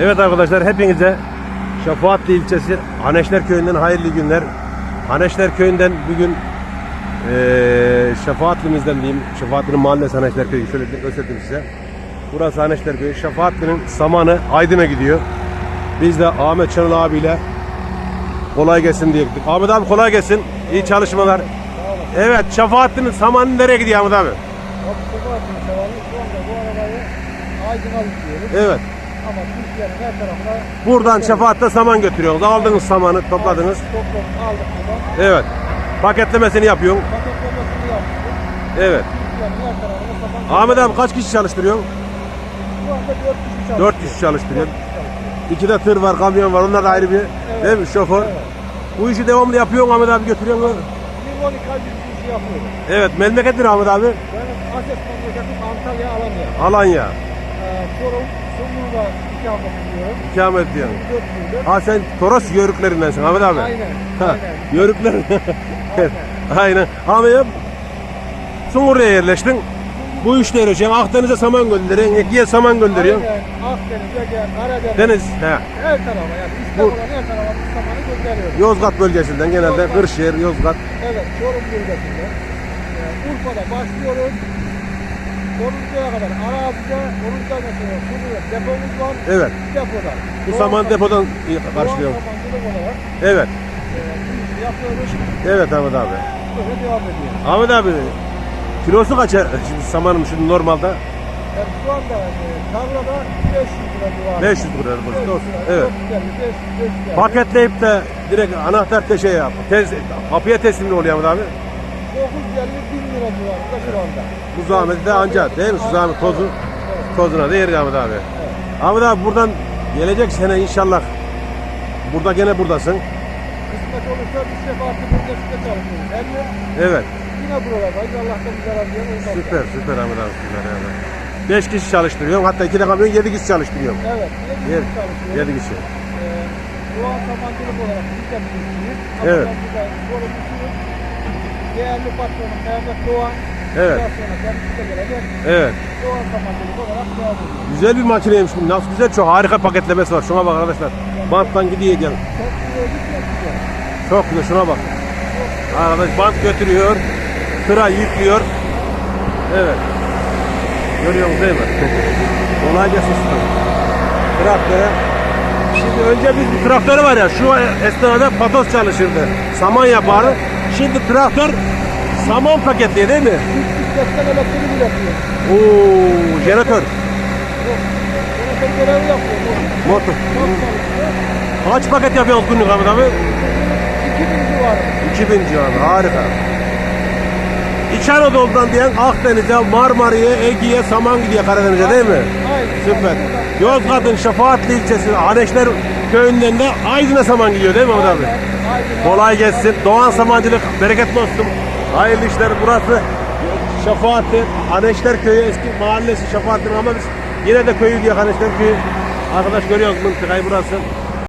Evet arkadaşlar hepinize Şefaatli ilçesi Haneşler Köyü'nden hayırlı günler. Haneşler Köyü'nden bugün eee Şefaatli'mizden diyeyim. Şefaatli'nin mahallesi Haneşler Köyü. Şöyle bir göstereyim size. Burası Haneşler Köyü. Şefaatli'nin samanı Aydın'a gidiyor. Biz de Ahmet Çanıl abiyle kolay gelsin diye gittik. Ahmet abi kolay gelsin. İyi çalışmalar. Evet Şefaatli'nin samanı nereye gidiyor Ahmet abi? Mı? Sevallı. Şu anda bu arabayı Aydın'a yüklüyoruz. Evet. Ama Türkiye'nin her tarafına Buradan Şefaat'te saman götürüyorsunuz. Aldınız samanı topladınız. topladık, aldık buradan. Evet. Paketlemesini yapıyorsun. Paketlemesini yaptık. Evet. Türkiye'nin her tarafına sapan Ahmet abi kaç kişi çalıştırıyorsun? Şu anda 4 kişi çalışıyor. 4 kişi çalıştırıyor. İki de tır var, kamyon var. Onlar da ayrı bir değil mi? Şoför. Evet. Bu işi devamlı yapıyorsun Ahmet abi götürüyorsun. mu? Limon kalbi bir işi yapıyoruz. Evet. Memleket ne Ahmet abi? Benim Ases memleketim Antalya Alanya. Alanya. Ee, Çorum, Sungur'da ikamet ediyorum. İkamet diyorsun. 4 yıldır. Ha sen Toros yörüklerindensin Ahmet abi. Aynen. Ha, Aynen. yörükler. Aynen. Ahmet abi Sungur'ya yerleştin. Bu işleri öğreteceksin. Akdeniz'e saman gönderiyorsun. Ekiye saman gönderiyorsun. Aynen. Akdeniz, Ege, Karadeniz. Deniz. He. Her tarafa yani İstanbul'un her tarafa bu zamanı gönderiyoruz. Yozgat bölgesinden genelde Kırşehir, Yozgat. Evet, Çorum bölgesinde. Ee, Urfa'da başlıyoruz. Soruncuya kadar arazide, Soruncuya mesela Suriye depomuz var. Evet. Depoda. Bu Doğal saman sam- depodan Doğal karşılıyorum. samancılık olarak Evet. e, bu işi yapıyoruz. Evet Ahmet abi. Böyle devam ediyor. Ahmet abi kilosu kaça şimdi samanın şimdi normalde? Yani şu anda e, tarlada 500 lira civarı. 500 lira burası olsun. Evet. 450, 500, 550. Paketleyip de direkt anahtar te şey yap. Tez, kapıya teslim oluyor Ahmet abi. 950 bin lira civarında şu anda. Bu zahmeti de anca değil mi? Şu zahmet tozu Evet. tozuna da yer Ahmet abi. Ahmet abi buradan gelecek sene inşallah burada gene buradasın. Kısmet olursa bir sefer bölgesinde çalışıyoruz. Her yıl Evet. yine buralardayız. Allah'tan diyen olmaz. Süper süper Ahmet abi süper yani. 5 kişi çalıştırıyorum. Hatta 2 de kamyon 7 kişi çalıştırıyorum. Evet. 7 Yer- yıl çalışıyoruz. 7 kişi. Ee, Doğan Samancılık olarak biz de bilinçliyiz. Evet. Ama ben burada sorumlusuyum. Değerli patronum Mehmet Doğan. Evet. Evet. Doğan Samancılık olarak devam ediyor. Güzel bir makineymiş bu. Nasıl güzel çok harika paketlemesi var. Şuna bak arkadaşlar. Banttan gidiyor gel. Çok güzel gitmek güzel. Çok güzel şuna bak. Arkadaş bant götürüyor. Tıra yüklüyor. Evet. Görüyor musun değil mi? Kolay gelsin usta. Traktöre. Şimdi önce biz bu traktörü var ya şu esnada patos çalışırdı. Saman yapardı. Şimdi traktör saman paketliyor değil mi? Bisikletten elektriği üretiyor. Oo, jeneratör. Görevi yapıyor. bu. Motor. Kaç paket yapıyoruz günlük Ahmet abi? 2000 civarı. 2000 civarı harika. İç Anadolu'dan diyen Akdeniz'e, Marmara'ya, Ege'ye, Saman gidiyor Karadeniz'e değil mi? Aynen. Süper. Yozgat'ın Şefaatli ilçesi Aneşler köyünden de Aydın'a saman gidiyor değil mi Ahmet abi? Kolay gelsin. Doğan Samancılık bereketli olsun. Hayırlı işler burası. Şefaatli Aneşler köyü eski mahallesi Şefaatli ama biz yine de köyü diye Aneşler köyü. Arkadaş görüyoruz mıntıkayı burası.